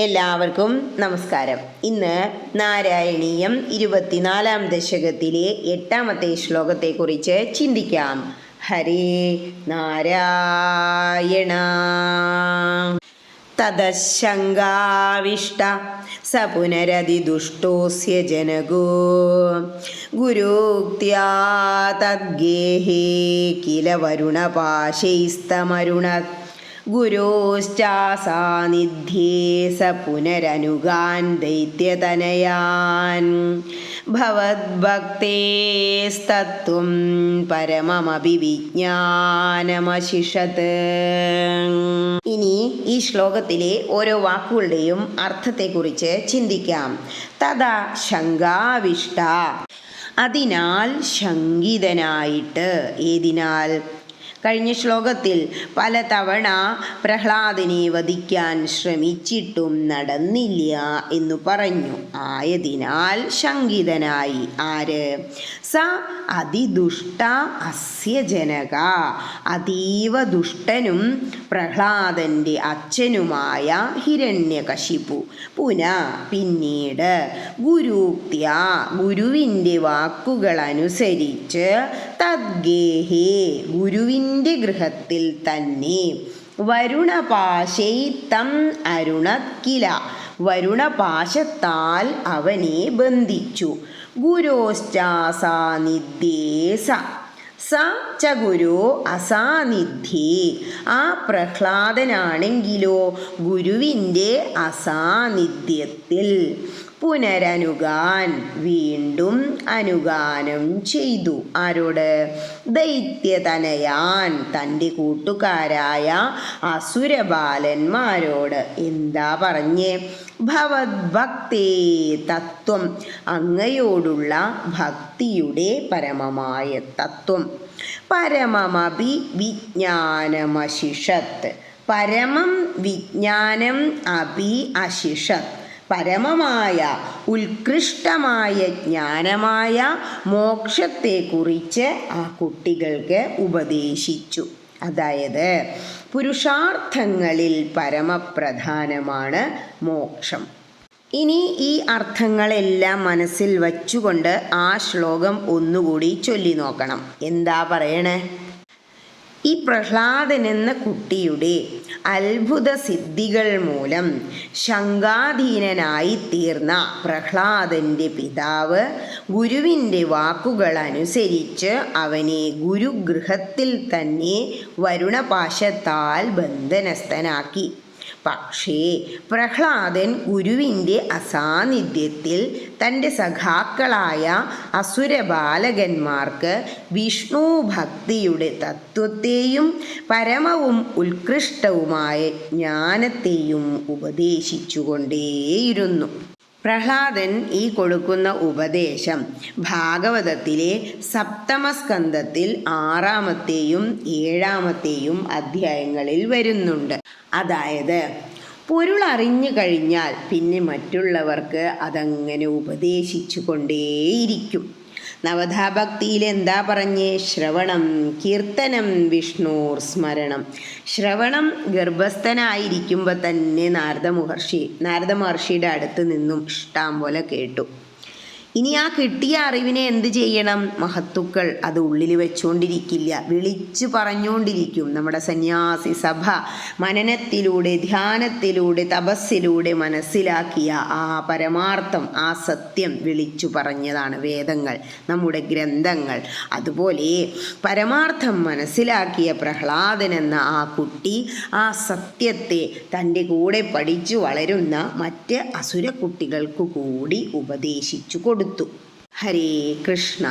എല്ലാവർക്കും നമസ്കാരം. ഇന്ന് നാരായണീയം ഇരുപത്തിനാലാം ദശകത്തിലെ എട്ടാമത്തെ ശ്ലോകത്തെ കുറിച്ച് ചിന്തിക്കാം. ഹരേ നാരായണ. തദശങ്കാവിഷ്ട സ പുനരതിദുഷ്ടോസ്യ ജനകോ. ഗുരുക്ത്യാ തദ്ഗേഹേ കില വരുണപാശൈസ്തമരുണ ഗുരോശ്ചാസാന്നിധ്യേ സ പുനരനുഗാൻ ദൈത്യതനയാൻ. ഭവദ്ഭക്തേസ്തത്വം പരമമപി വിജ്ഞാനമശിഷത് ഇനി ഈ ശ്ലോകത്തിലെ ഓരോ വാക്കുകളുടെയും അർത്ഥത്തെക്കുറിച്ച് ചിന്തിക്കാം. തഥാ ശങ്കാവിഷ്ട അതിനാൽ ശങ്കിതനായിട്ട് ഏതിനാൽ? കഴിഞ്ഞ ശ്ലോകത്തിൽ പല തവണ പ്രഹ്ലാദിനെ വധിക്കാൻ ശ്രമിച്ചിട്ടും നടന്നില്ല എന്നു പറഞ്ഞു. ആയതിനാൽ ശങ്കിതനായി. ആര്? സ അതിദുഷ്ട അസ്യ ജനക അതീവ ദുഷ്ടനും പ്രഹ്ലാദന്റെ അച്ഛനുമായ ഹിരണ്യകശിപു. പുന പിന്നീട് ഗുരുക്തിയ ഗുരുവിന്റെ വാക്കുകൾ അനുസരിച്ച് തദ്ഗേഹേ ഗുരുവിന്റെ ഗൃഹത്തിൽ തന്നെ വരുണപാശൈത്തം അരുണക്കില. വരുണപാശത്താൽ അവനെ ബന്ധിച്ചു. ഗുരോശ്ചാസാനിദ്ദേശ സ ച ഗുരു അസാന്നിധ്യേ ആ പ്രഹ്ലാദനാണെങ്കിലോ ഗുരുവിന്റെ അസാന്നിധ്യത്തിൽ പുനരനുഗാൻ വീണ്ടും അനുഗാനം ചെയ്തു. ആരോട്? ദൈത്യതനയാൻ തന്റെ കൂട്ടുകാരായ അസുരബാലന്മാരോട്. എന്താ പറഞ്ഞേ? ഭവദ്ഭക്തേ തത്വം അങ്ങയോടുള്ള ഭക്തിയുടെ പരമമായ തത്വം. പരമമപി വിജ്ഞാനമശിഷത്ത് പരമം വിജ്ഞാനം അപി അശിഷത്ത് പരമമായ ഉത്കൃഷ്ടമായ ജ്ഞാനമായ മോക്ഷത്തെക്കുറിച്ച് ആ കുട്ടികൾക്ക് ഉപദേശിച്ചു. അതായത് പുരുഷാർത്ഥങ്ങളിൽ പരമപ്രധാനമാണ് മോക്ഷം. ഇനി ഈ അർത്ഥങ്ങളെല്ലാം മനസ്സിൽ വച്ചുകൊണ്ട് ആ ശ്ലോകം ഒന്നുകൂടി ചൊല്ലി നോക്കണം. എന്താ പറയണേ? ഈ പ്രഹ്ലാദൻ എന്ന കുട്ടിയുടെ അത്ഭുത സിദ്ധികൾ മൂലം ശങ്കാധീനനായി തീർന്ന പ്രഹ്ലാദന്റെ പിതാവ് ഗുരുവിന്റെ വാക്കുകൾ അനുസരിച്ച് അവനെ ഗുരുഗൃഹത്തിൽ തന്നെ വരുണപാശത്താൽ ബന്ധനസ്ഥനാക്കി. പക്ഷേ പ്രഹ്ലാദൻ ഗുരുവിന്റെ അസാന്നിധ്യത്തിൽ തന്റെ സഖാക്കളായ അസുരബാലകന്മാർക്ക് വിഷ്ണു ഭക്തിയുടെ തത്വത്തെയും പരമവും ഉത്കൃഷ്ടവുമായ ജ്ഞാനത്തെയും ഉപദേശിച്ചുകൊണ്ടേയിരുന്നു. പ്രഹ്ലാദൻ ഈ കൊടുക്കുന്ന ഉപദേശം ഭാഗവതത്തിലെ സപ്തമസ്കന്ധത്തിൽ ആറാമത്തെയും ഏഴാമത്തെയും അധ്യായങ്ങളിൽ വരുന്നുണ്ട്. അതായത് പൊരുൾ അറിഞ്ഞു കഴിഞ്ഞാൽ പിന്നെ മറ്റുള്ളവർക്ക് അതങ്ങനെ ഉപദേശിച്ചു കൊണ്ടേയിരിക്കും നവധാഭക്തിയിൽ എന്താ പറഞ്ഞേ? ശ്രവണം കീർത്തനം വിഷ്ണുർ സ്മരണം. ശ്രവണം ഗർഭസ്ഥനായിരിക്കുമ്പോൾ തന്നെ നാരദ മഹർഷി നാരദ മഹർഷിയുടെ അടുത്ത് നിന്നും ഇഷ്ടം പോലെ കേട്ടു. ഇനി ആ കിട്ടിയ അറിവിനെ എന്ത് ചെയ്യണം? മഹത്തുക്കൾ അത് ഉള്ളിൽ വെച്ചുകൊണ്ടിരിക്കില്ല വിളിച്ചു പറഞ്ഞുകൊണ്ടിരിക്കും നമ്മുടെ സന്യാസി സഭ മനനത്തിലൂടെ ധ്യാനത്തിലൂടെ തപസ്സിലൂടെ മനസ്സിലാക്കിയ ആ പരമാർത്ഥം ആ സത്യം വിളിച്ചു പറഞ്ഞതാണ് വേദങ്ങൾ നമ്മുടെ ഗ്രന്ഥങ്ങൾ. അതുപോലെ പരമാർത്ഥം മനസ്സിലാക്കിയ പ്രഹ്ലാദൻ എന്ന ആ കുട്ടി ആ സത്യത്തെ തന്റെ കൂടെ പഠിച്ചു വളരുന്ന മറ്റ് അസുര കുട്ടികൾക്കു കൂടി ഉപദേശിച്ചു ಕೊಡುತ್ತು. ಹರೇ ಕೃಷ್ಣ.